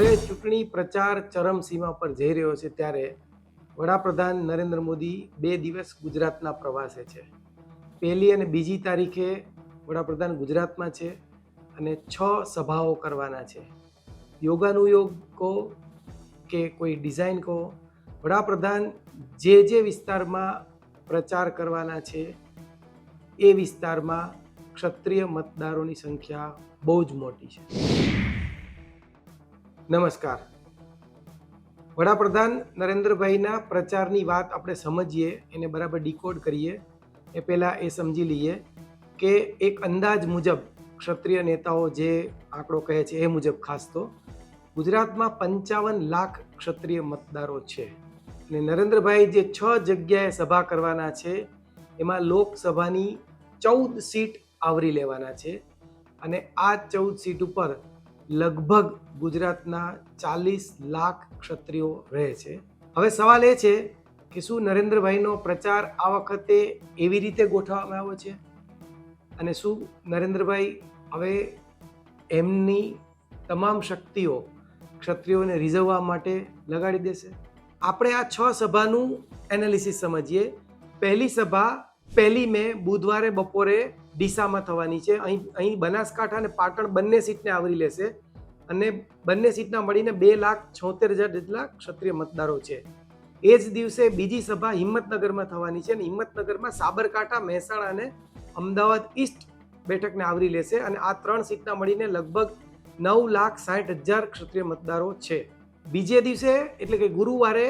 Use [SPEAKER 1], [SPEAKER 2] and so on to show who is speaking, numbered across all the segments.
[SPEAKER 1] હવે ચૂંટણી પ્રચાર ચરમસીમા પર જઈ રહ્યો છે ત્યારે વડાપ્રધાન નરેન્દ્ર મોદી બે દિવસ ગુજરાતના પ્રવાસે છે. પહેલી અને બીજી તારીખે વડાપ્રધાન ગુજરાતમાં છે અને છ સભાઓ કરવાના છે. યોગાનુયોગ કહો કે કોઈ ડિઝાઇન કહો વડાપ્રધાન જે જે વિસ્તારમાં પ્રચાર કરવાના છે એ વિસ્તારમાં ક્ષત્રિય મતદારોની સંખ્યા બહુ જ મોટી છે. નમસ્કાર. વડાપ્રધાન નરેન્દ્રભાઈના પ્રચારની વાત આપણે સમજીએ, એને બરાબર ડીકોડ કરીએ, એ પહેલાં એ સમજી લઈએ કે એક અંદાજ મુજબ ક્ષત્રિય નેતાઓ જે આંકડો કહે છે એ મુજબ ખાસ તો ગુજરાતમાં પંચાવન લાખ ક્ષત્રિય મતદારો છે. અને નરેન્દ્રભાઈ જે છ જગ્યાએ સભા કરવાના છે, એમાં લોકસભાની ચૌદ સીટ આવરી લેવાના છે. અને આ ચૌદ સીટ ઉપર લગભગ ગુજરાતના ચાલીસ લાખ ક્ષત્રિયો રહે છે. હવે સવાલ એ છે કે શું નરેન્દ્રભાઈનો પ્રચાર આ વખતે એવી રીતે ગોઠવવામાં આવ્યો છે? અને શું નરેન્દ્રભાઈ હવે એમની તમામ શક્તિઓ ક્ષત્રિયોને રીઝવવા માટે લગાડી દેશે? આપણે આ છ સભાનું એનાલિસિસ સમજીએ. પહેલી સભા પહેલી મે બુધવારે બપોરે ડીસામાં થવાની છે. અહીં અહીં બનાસકાંઠા અને પાટણ બંને સીટને આવરી લેશે. અને બંને સીટના મળીને બે લાખ છોતેર હજાર જેટલા ક્ષત્રિય મતદારો છે. એ જ દિવસે બીજી સભા હિંમતનગરમાં થવાની છે અને હિંમતનગરમાં સાબરકાંઠા, મહેસાણા અને અમદાવાદ ઈસ્ટ બેઠકને આવરી લેશે અને આ ત્રણ સીટના મળીને લગભગ નવ લાખ સાઠ હજાર ક્ષત્રિય મતદારો છે. બીજે દિવસે એટલે કે ગુરુવારે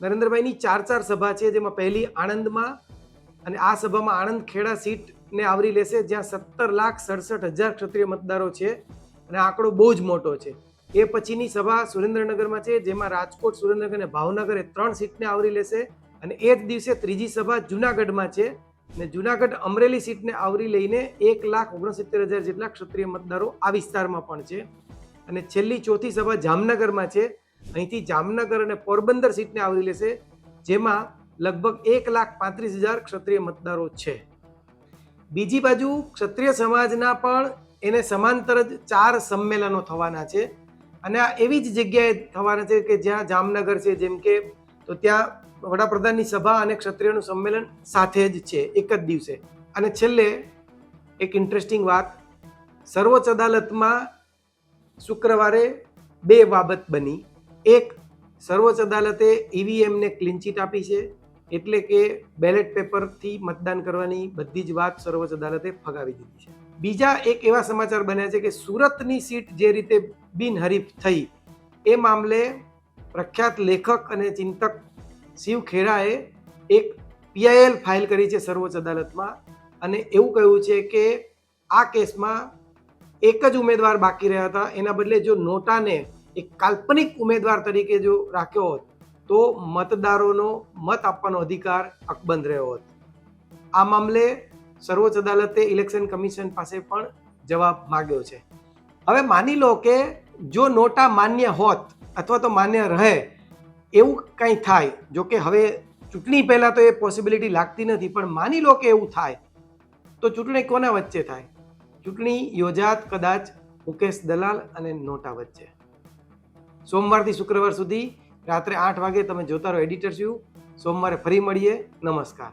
[SPEAKER 1] નરેન્દ્રભાઈની ચાર ચાર સભા છે, જેમાં પહેલી આણંદમાં અને આ સભામાં આણંદ ખેડા સીટને આવરી લેશે, જ્યાં સત્તર લાખ સડસઠ હજાર ક્ષત્રિય મતદારો છે. અને આંકડો બહુ જ મોટો છે. એ પછીની સભા સુરેન્દ્રનગરમાં છે, જેમાં રાજકોટ, સુરેન્દ્રનગર અને ભાવનગર એ ત્રણ સીટને આવરી લેશે અને એ જ દિવસે ત્રીજી સભા જુનાગઢમાં છે. અને જુનાગઢ અમરેલી સીટને આવરી લઈને એક લાખ ઓગણસિત્તેર હજાર જેટલા ક્ષત્રિય મતદારો આ વિસ્તારમાં પણ છે. અને છેલ્લી ચોથી સભા જામનગરમાં છે. અહીંથી જામનગર અને પોરબંદર સીટને આવરી લેશે, જેમાં લગભગ એક લાખ પાંત્રીસ હજાર ક્ષત્રિય મતદારો છે. બીજી બાજુ ક્ષત્રિય સમાજના પણ એને સમાંતર જ ચાર સંમેલનો થવાના છે. અને આ એવી જ જગ્યાએ થવાના છે કે જ્યાં જામનગર છે, જેમ કે તો ત્યાં વડાપ્રધાનની સભા અને ક્ષત્રિયનું સંમેલન સાથે જ છે, એક જ દિવસે. અને છેલ્લે એક ઇન્ટરેસ્ટિંગ વાત, સર્વોચ્ચ અદાલતમાં શુક્રવારે બે બાબત બની. એક, સર્વોચ્ચ અદાલતે ઈવીએમને ક્લીન ચીટ આપી છે, એટલે કે બેલેટ પેપરથી મતદાન કરવાની બધી જ વાત સર્વોચ્ચ અદાલતે ફગાવી દીધી છે. બીજા એક એવા સમાચાર બન્યા છે કે સુરતની સીટ જે રીતે બિનહરીફ થઈ, એ મામલે પ્રખ્યાત લેખક અને ચિંતક શિવ ખેરાએ એક પીઆઈએલ ફાઇલ કરી છે સર્વોચ્ચ અદાલતમાં અને એવું કહ્યું છે કે આ કેસમાં એક જ ઉમેદવાર બાકી રહ્યા હતા. એના બદલે જો નોટાને એક કાલ્પનિક ઉમેદવાર તરીકે જો રાખ્યો હોત, તો મતદારોનો મત આપવાનો અધિકાર અકબંધ રહ્યો હોત. આ મામલે સર્વોચ્ચ અદાલતે ઇલેક્શન કમિશન પાસે પણ જવાબ માગ્યો છે. હવે માની લો કે જો નોટા માન્ય હોત અથવા તો માન્ય રહે, એવું કંઈ થાય, જો કે હવે ચૂંટણી પહેલાં તો એ પોસિબિલિટી લાગતી નથી, પણ માની લો કે એવું થાય, તો ચૂંટણી કોના વચ્ચે થાય? ચૂંટણી યોજાત કદાચ મુકેશ દલાલ અને નોટા વચ્ચે. સોમવારથી શુક્રવાર સુધી રાત્રે આઠ વાગે તમે જોતા રહો, એડિટર છું. સોમવારે ફરી મળીએ. નમસ્કાર.